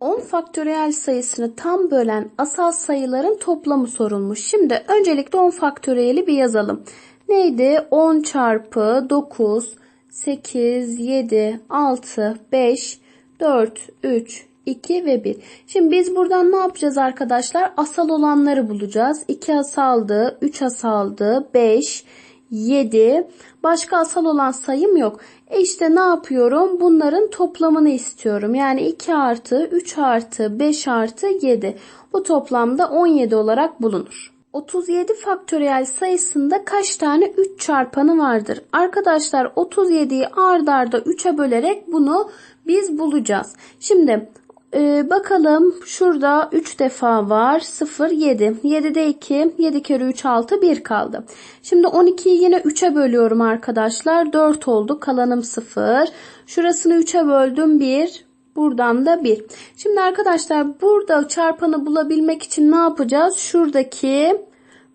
10 faktöriyel sayısını tam bölen asal sayıların toplamı sorulmuş. Şimdi öncelikle 10 faktöriyeli bir yazalım. Neydi? 10 çarpı 9, 8, 7, 6, 5, 4, 3, 2 ve 1. Şimdi biz buradan ne yapacağız arkadaşlar? Asal olanları bulacağız. 2 asaldı, 3 asaldı, 5, 7. Başka asal olan sayım yok. E işte ne yapıyorum? Bunların toplamını istiyorum. Yani 2 artı, 3 artı, 5 artı, 7. Bu toplamda 17 olarak bulunur. 37 faktöriyel sayısında kaç tane 3 çarpanı vardır? Arkadaşlar 37'yi ard arda 3'e bölerek bunu biz bulacağız. Şimdi ee, bakalım şurada 3 defa var 0 7 7'de 2 7 kere 3 6 1 kaldı. Şimdi 12'yi yine 3'e bölüyorum arkadaşlar. 4 oldu kalanım 0 şurasını 3'e böldüm 1 buradan da 1 şimdi arkadaşlar burada çarpanı bulabilmek için ne yapacağız? Şuradaki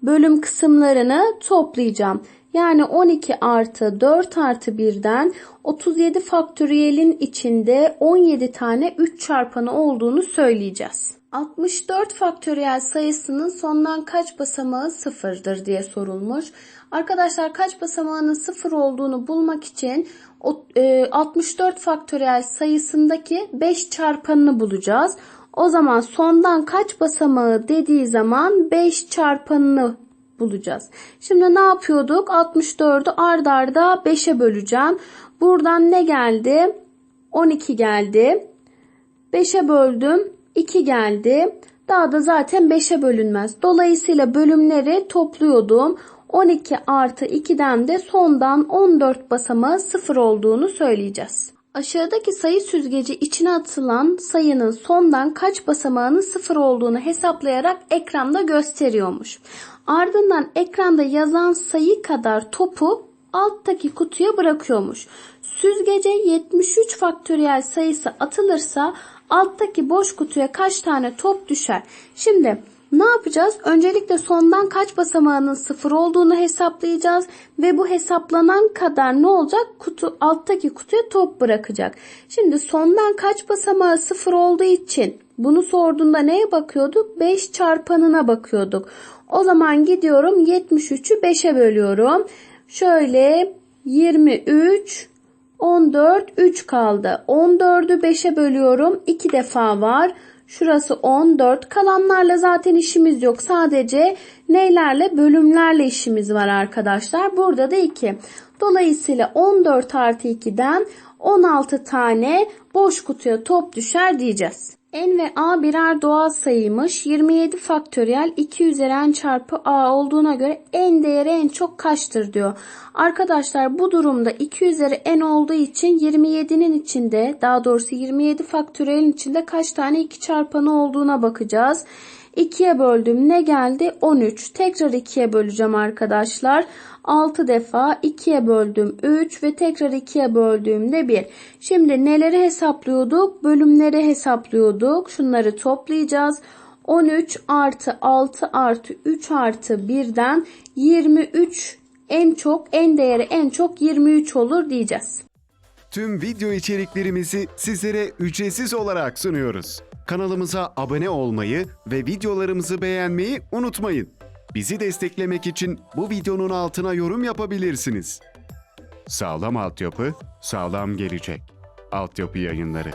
bölüm kısımlarını toplayacağım yani 12 artı 4 artı 1'den 37 faktöriyelin içinde 17 tane 3 çarpanı olduğunu söyleyeceğiz. 64 faktöriyel sayısının sondan kaç basamağı sıfırdır diye sorulmuş. Arkadaşlar kaç basamağının sıfır olduğunu bulmak için 64 faktöriyel sayısındaki 5 çarpanını bulacağız. O zaman sondan kaç basamağı dediği zaman 5 çarpanını bulacağız. Şimdi ne yapıyorduk? 64'ü ard arda 5'e böleceğim. Buradan ne geldi? 12 geldi. 5'e böldüm. 2 geldi. Daha da zaten 5'e bölünmez. Dolayısıyla bölümleri topluyordum. 12 artı 2'den de sondan 14 basamağı 0 olduğunu söyleyeceğiz. Aşağıdaki sayı süzgeci içine atılan sayının sondan kaç basamağının sıfır olduğunu hesaplayarak ekranda gösteriyormuş. Ardından ekranda yazan sayı kadar topu alttaki kutuya bırakıyormuş. Süzgece 73 faktöriyel sayısı atılırsa alttaki boş kutuya kaç tane top düşer? Şimdi ne yapacağız? Öncelikle sondan kaç basamağının sıfır olduğunu hesaplayacağız ve bu hesaplanan kadar ne olacak? Kutu alttaki kutuya top bırakacak. Şimdi sondan kaç basamağı sıfır olduğu için bunu sorduğunda neye bakıyorduk? 5 çarpanına bakıyorduk. O zaman gidiyorum 73'ü 5'e bölüyorum. Şöyle 23 14 3 kaldı. 14'ü 5'e bölüyorum. 2 defa var. Şurası 14. Kalanlarla zaten işimiz yok. Sadece neylerle? Bölümlerle işimiz var arkadaşlar. Burada da 2. Dolayısıyla 14 artı 2'den 16 tane boş kutuya top düşer diyeceğiz. N ve A birer doğal sayıymış. 27 faktöriyel 2 üzeri n çarpı A olduğuna göre n değeri en çok kaçtır diyor. Arkadaşlar bu durumda 2 üzeri n olduğu için 27'nin içinde daha doğrusu 27 faktöriyelin içinde kaç tane 2 çarpanı olduğuna bakacağız. 2'ye böldüm ne geldi? 13. Tekrar 2'ye böleceğim arkadaşlar. 6 defa 2'ye böldüm 3 ve tekrar 2'ye böldüğümde 1. Şimdi neleri hesaplıyorduk? Bölümleri hesaplıyorduk. Şunları toplayacağız. 13 artı 6 artı 3 artı 1'den 23 en çok en değeri en çok 23 olur diyeceğiz. Tüm video içeriklerimizi sizlere ücretsiz olarak sunuyoruz. Kanalımıza abone olmayı ve videolarımızı beğenmeyi unutmayın. Bizi desteklemek için bu videonun altına yorum yapabilirsiniz. Sağlam altyapı, sağlam gelecek. Altyapı yayınları.